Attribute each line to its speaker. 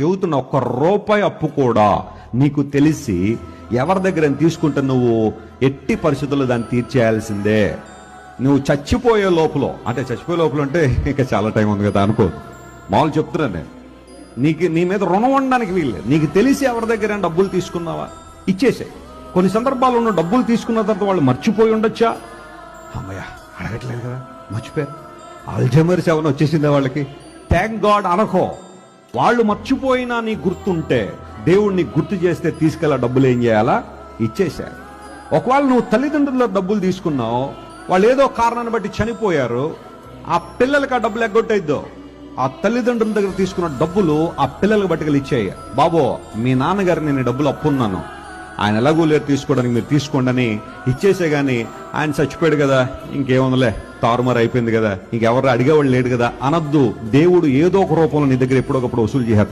Speaker 1: చెబుతున్న ఒక్క రూపాయి అప్పు కూడా నీకు తెలిసి ఎవరి దగ్గర తీసుకుంటే నువ్వు ఎట్టి పరిస్థితుల్లో దాన్ని తీర్చేయాల్సిందే. నువ్వు చచ్చిపోయే లోపల అంటే చచ్చిపోయే లోపల అంటే ఇంకా చాలా టైం ఉంది కదా అనుకో. మామూలు చెప్తున్నాను నేను. నీకు నీ మీద రుణం ఉండడానికి వీల్లేదు. నీకు తెలిసి ఎవరి దగ్గర డబ్బులు తీసుకున్నావా? ఇచ్చేసాయి కొన్ని సందర్భాల్లో ఉన్న డబ్బులు తీసుకున్న తర్వాత వాళ్ళు మర్చిపోయి ఉండొచ్చా? అమ్మయ్య అడగట్లేదు కదా. మర్చిపోయారు అల్జమర్స్ ఏమైనా వచ్చేసిందా వాళ్ళకి? థ్యాంక్ గాడ్ అనకో. వాళ్ళు మర్చిపోయినా నీ గుర్తుంటే దేవుణ్ణి గుర్తు చేస్తే తీసుకెళ్ళ డబ్బులు ఏం చేయాలా? ఇచ్చేశారు. ఒకవేళ నువ్వు తల్లిదండ్రుల డబ్బులు తీసుకున్నావు వాళ్ళు ఏదో కారణాన్ని బట్టి చనిపోయారు ఆ పిల్లలకి ఆ డబ్బులు ఎగ్గొట్టయిద్దో ఆ తల్లిదండ్రుల దగ్గర తీసుకున్న డబ్బులు ఆ పిల్లలకు బట్టుకెళ్ళి ఇచ్చేయ బాబో మీ నాన్నగారు నేను డబ్బులు అప్పున్నాను. ఆయన ఎలాగూ లేరు తీసుకోవడానికి మీరు తీసుకోండి అని ఇచ్చేసే కానీ ఆయన చచ్చిపోయాడు కదా ఇంకేముందలే తారుమారు అయిపోయింది కదా ఇంకెవరు అడిగేవాళ్ళు లేడు కదా అనద్దు. దేవుడు ఏదో ఒక రూపంలో నీ దగ్గర ఎప్పుడొకప్పుడు వసూలు చేస్తారు